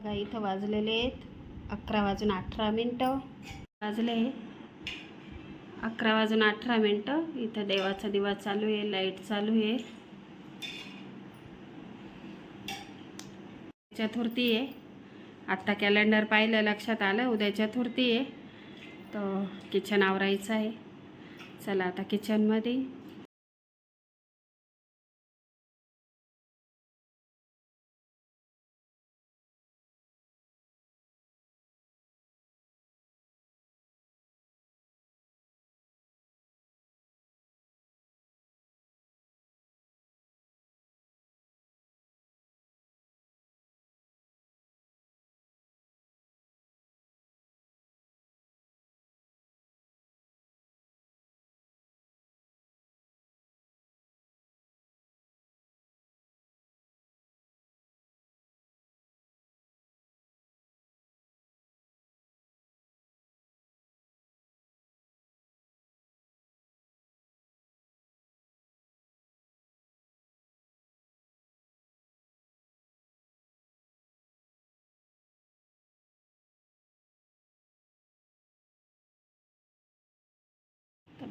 बघा इथं वाजलेले आहेत. अकरा वाजून अठरा मिनटं. वाजले अकरा वाजून अठरा मिनटं. इथं देवाचा दिवा चालू आहे लाइट चालू आहे. चतुर्थी आहे. आत्ता कॅलेंडर पाहिलं लक्षात आलं उद्या चतुर्थी आहे. तर किचन आवरायचं आहे. चला आता किचनमध्ये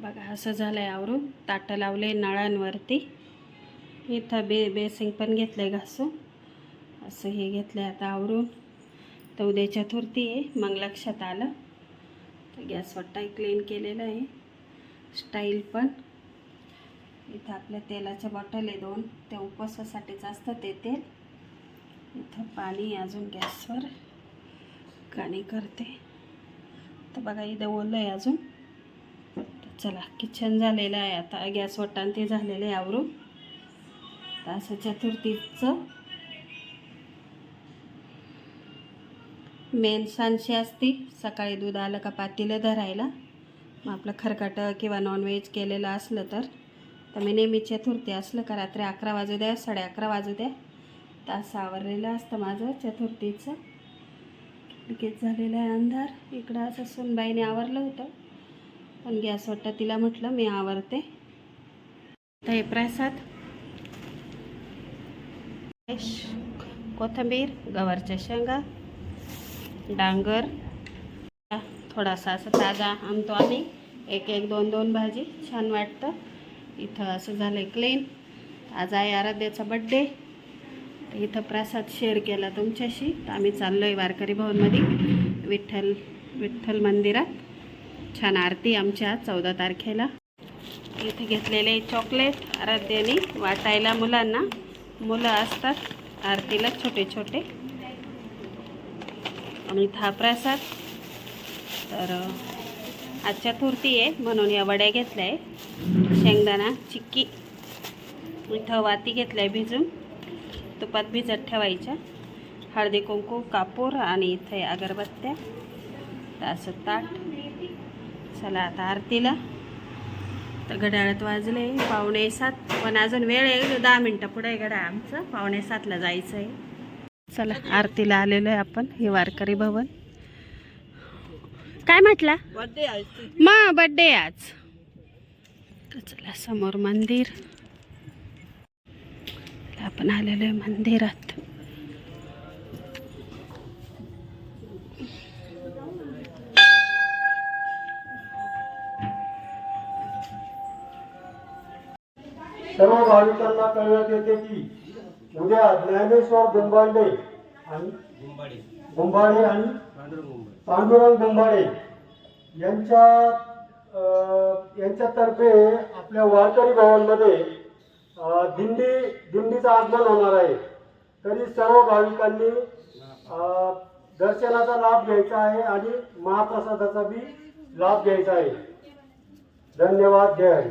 बघा असं झालं आहे आवरून. ताटं लावले नळांवरती. इथं बे बेसिंग पण घेतलं आहे घासून. असं हे घेतलं आहे आता आवरून. तर उद्या चतुर्थी आहे मग लक्षात आलं. तर गॅस वट्टाही क्लीन केलेलं आहे. स्टाईल पण. इथं आपल्या तेलाच्या बॉटल आहे दोन. त्या उपवासासाठीच असतं ते तेल. इथं पाणी अजून गॅसवर. काणी करते. तर बघा इथं ओलं आहे अजून. चला किचन झालेलं आहे आता. गॅस वटान ते झालेलं आहे आवरून. तर असं चतुर्थीचं मेन सांशी असती. सकाळी दूध आलं का पातीलं धरायला. मग आपलं खरकाटं किंवा नॉनव्हेज केलेलं असलं तर. तर मी नेहमी चतुर्थी असलं का रात्री अकरा वाजू द्या साडे अकरा वाजू द्या. तास आवरलेलं असतं माझं चतुर्थीचं. लगेच झालेलं आहे अंधार. इकडं असं सुनबाईने आवरलं होतं. पण गॅस वाटतं तिला म्हटलं मी आवरते. तर हे प्रसाद. कोथिंबीर गवारच्या शेंगा डांगर थोडासा असं ताजा आणतो आम्ही. एक एक दोन दोन भाजी. छान वाटतं. इथं असं झालं आहे क्लीन आज आहे आराध्याचा बड्डे इथं प्रसाद शेअर केला तुमच्याशी. तर आम्ही चाललो आहे वारकरी भवनमध्ये. विठ्ठल विठ्ठल मंदिरात. छान आरती आमच्या चौदा तारखेला. इथे घेतलेले चॉकलेट आराध्याने वाटायला मुलांना. मुलं असतात आरतीला छोटे छोटे. आणि हा प्रसाद. तर आज चतुर्थी आहे म्हणून या वड्या घेतल्या आहे शेंगदाणा चिक्की. इथं वाती घेतल्या आहे भिजून. तुपात भिजत ठेवायच्या. हळदी कुंकू कापूर आणि इथे अगरबत्त्या. तर असं ताट. चला आता आरतीला. तर घड्याळात वाजले पावणे सात. पण अजून वेळ आहे दहा मिनटं पुढे आहे घड्याळ आमचं. पावणे सातला जायचं आहे चला आरतीला आलेलो आहे आपण हे वारकरी भवन. काय म्हटला? मा बड्डे आज. तर चला समोर मंदिर. आपण आलेलो आहे मंदिरात. सर्व भाविकांना कळवण्यात येते की उद्या ज्ञानेश्वर गुंबाडे आणि गुंबाडे. आणि पांडुरंग गुंबाडे यांच्या यांच्यातर्फे आपल्या वारकरी भवनमध्ये दिंडी दिंडीचं आगमन होणार आहे. तरी सर्व भाविकांनी दर्शनाचा लाभ घ्यायचा आहे आणि महाप्रसादाचा बी लाभ घ्यायचा आहे. धन्यवाद जय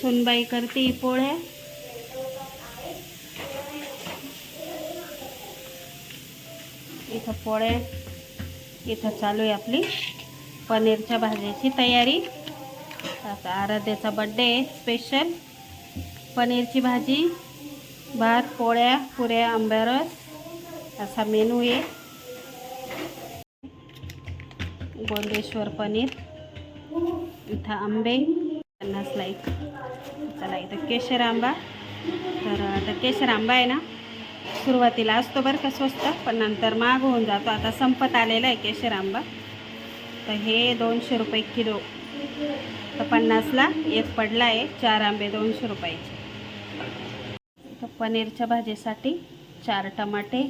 सुनबाई करते पोळ्या. इथं पोळ्या इथं चालू आहे आपली पनीरच्या भाजीची तयारी. आता आराध्याचा बड्डे आहे स्पेशल पनीरची भाजी भात पोळ्या पुऱ्या आंब्यारस असा मेनू आहे. गोंदेश्वर पनीर इथं आंबे. पन्नासला एक चला इथं केशर आंबा. तर आता केशर आंबा आहे ना सुरुवातीला असतो बरं का स्वस्त पण नंतर महाग होऊन जातो. आता संपत आलेला आहे केशर आंबा. तर हे दोनशे रुपये किलो. तर पन्नासला एक पडला आहे चार आंबे दोनशे रुपयाचे. इथं पनीरच्या भाजीसाठी चार टमाटे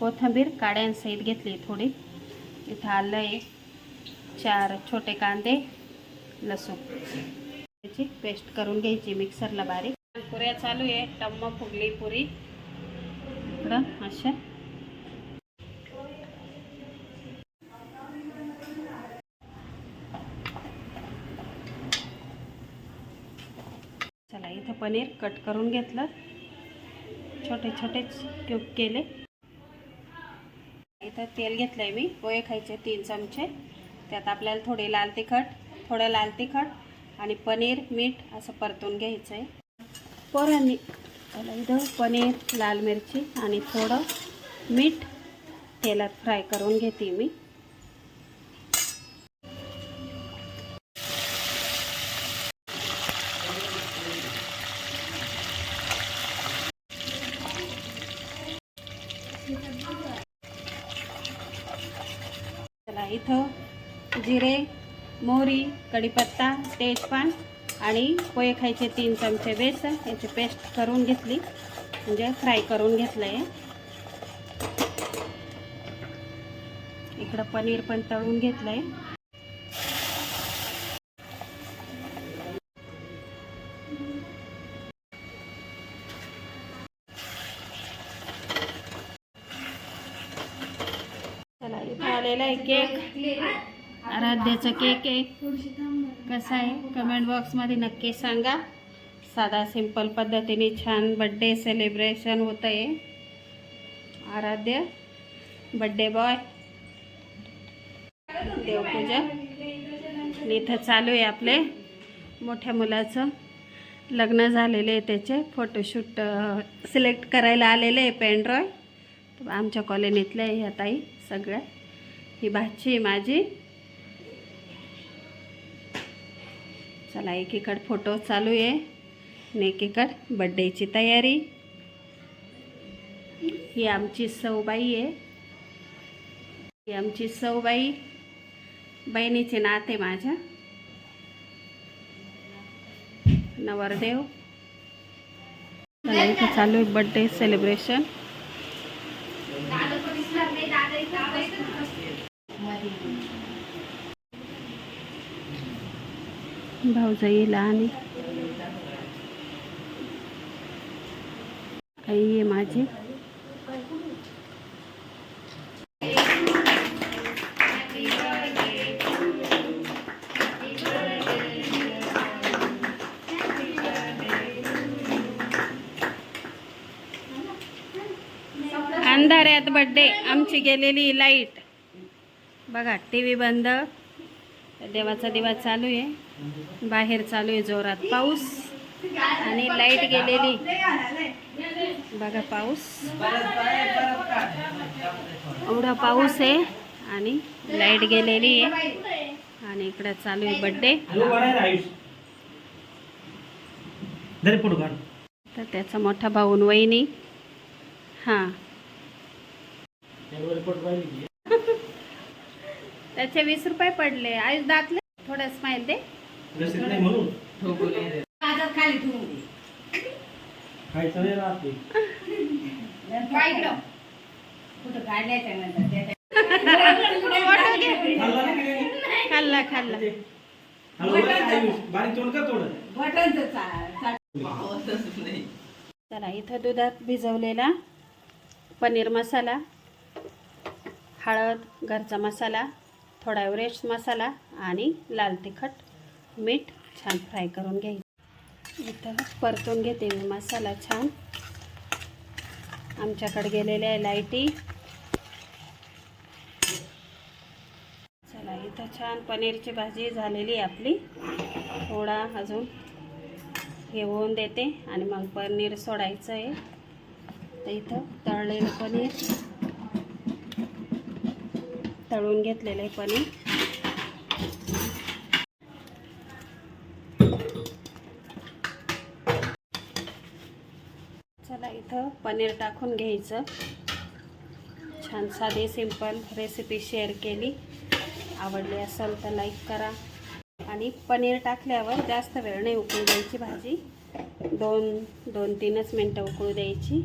कोथिंबीर काड्यांसहित घेतली थोडी. इथं आलं आहे चार छोटे कांदे लसूण. त्याची पेस्ट करून घ्यायची मिक्सरला बारीक. पुऱ्या चालू आहे. टम्म फुगली पुरी. इकडं अशा. चला इथं पनीर कट करून घेतलं. छोटे छोटे क्यूब केले. इथं तेल घेतलंय मी. पोहे खायचे तीन चमचे. त्यात आपल्याला थोडे लाल तिखट थोडं लाल तिखट आणि पनीर मीठ असं परतून घ्यायचं आहे. पोरांनी त्याला इथं पनीर लाल मिरची आणि थोडं मीठ तेलात फ्राय करून घेते मी. चला इथं जिरे मोहरी कढीपत्ता तेजपान आणि पोहे खायचे तीन चमचे बेसन. याची पेस्ट करून घेतली. म्हणजे फ्राय करून घेतलं आहे इकडं पनीर पण तळून घेतलं आहे चला इथं आलेला आहे केक. आराध्याचा केक आहे. कसा आहे? कमेंट बॉक्समध्ये नक्की सांगा. साधा सिंपल पद्धतीने छान बड्डे सेलिब्रेशन होतं आहे आराध्य बड्डे बॉय देवपूजा. आणि इथं चालू आहे आपले मोठ्या मुलाचं लग्न झालेले आहे त्याचे. फोटोशूट सिलेक्ट करायला आलेले आहे पेनड्रॉय आमच्या कॉलनीतल्या ह्या ताई सगळ्या. ही भाची आहे माझी. चला एकीकडे फोटो चालू आहे आणि एकीकडे बड्डेची तयारी. ही आमची सौबाई आहे. ही आमची सौबाई. बहिणीचे नाते माझ्या. नवरदेव. इथं चालू आहे बड्डे सेलिब्रेशन भाऊजाई लहान आई आहे माझी. अंधाऱ्यात बड्डे आमची गेलेली लाइट बघा टी व्ही बंद. देवाचा दिवा चालू आहे. बाहेर चालू आहे जोरात पाऊस आणि लाइट गेलेली. बघा पाऊस. एवढा पाऊस आहे आणि लाइट गेलेली आहे. आणि इकडं चालू आहे बड्डे तर त्याचा मोठा भाऊन वहिनी. हां. त्याचे वीस रुपये पडले. आयुष दाखले. थोडं स्माईल दे. खायचं नाही राहते खाल्ला खाल्ला बारीक तोड का थोडं. चला. इथं दुधात भिजवलेला पनीर मसाला हळद घरचा मसाला थोडा एव्हरेस्ट मसाला आणि लाल तिखट. मीठ छान फ्राय करून घ्यायचं. इथं परतून घेते मी मसाला छान. आमच्याकडे गेलेल्या आहे लाईटी. चला इथं छान पनीरची भाजी झालेली आहे आपली. थोडा अजून हे होऊन देते आणि मग पनीर सोडायचं आहे. तर इथं तळलेलं पनीर. तळून घेतलेलं आहे पनीर. चला इथं पनीर टाकून घ्यायचं. छान साधी सिंपल रेसिपी शेअर केली. आवडली असेल तर लाईक करा. आणि पनीर टाकल्यावर जास्त वेळ नाही उकळू द्यायची भाजी. दोन दोन तीनच मिनटं उकळू द्यायची.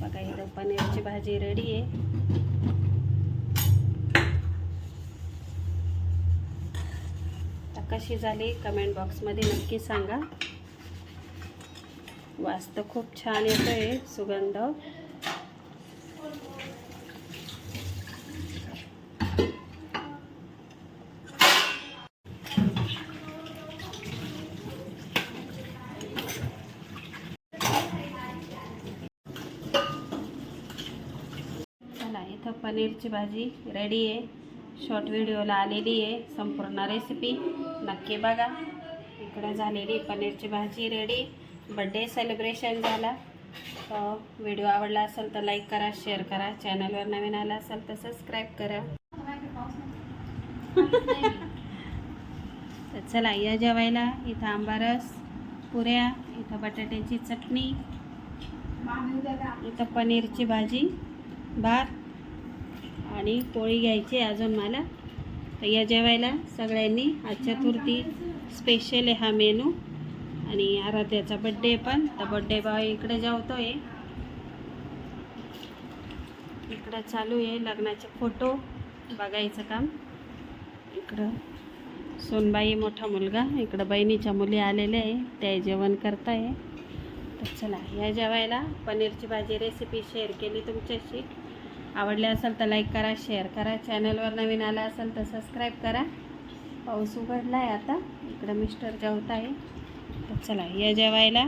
बघा इथं पनीरची भाजी रेडी आहे. कशी झाली? कमेंट बॉक्समध्ये नक्की सांगा. वास तर खूप छान येतोय सुगंध. इथं पनीरची भाजी रेडी आहे. शॉर्ट व्हिडिओला आलेली आहे संपूर्ण रेसिपी नक्की बघा. इकडे झालेली पनीरची भाजी रेडी बड्डे सेलिब्रेशन झाला. व्हिडिओ आवडला असेल तर लाईक करा शेअर करा. चॅनलवर नवीन आला असेल तर सबस्क्राईब करा. तर चला या जेवायला. इथं आंबारस पुऱ्या इथं बटाट्याची चटणी इथं पनीरची भाजी भात आणि पोळी घ्यायची अजून मला. तर या जेवायला सगळ्यांनी. आज चतुर्थी स्पेशल आहे हा मेनू आणि आराध्याचा बड्डे पण. तर बड्डे बॉय इकडे जेवतो आहे इकडं चालू आहे लग्नाचे फोटो बघायचं काम. इकडं सोनबाई मोठा मुलगा इकडं बहिणीच्या मुली आलेल्या आहे त्या जेवण करताय. तर चला या जेवायला. पनीरची भाजी रेसिपी शेअर केली तुमच्याशी. आवडले असेल तर लाईक करा शेअर करा. चॅनलवर नवीन आला असेल तर सबस्क्राईब करा. पाऊस उघडला आहे आता. इकडं मिस्टर जेवत आहे तर चला या जेवायला.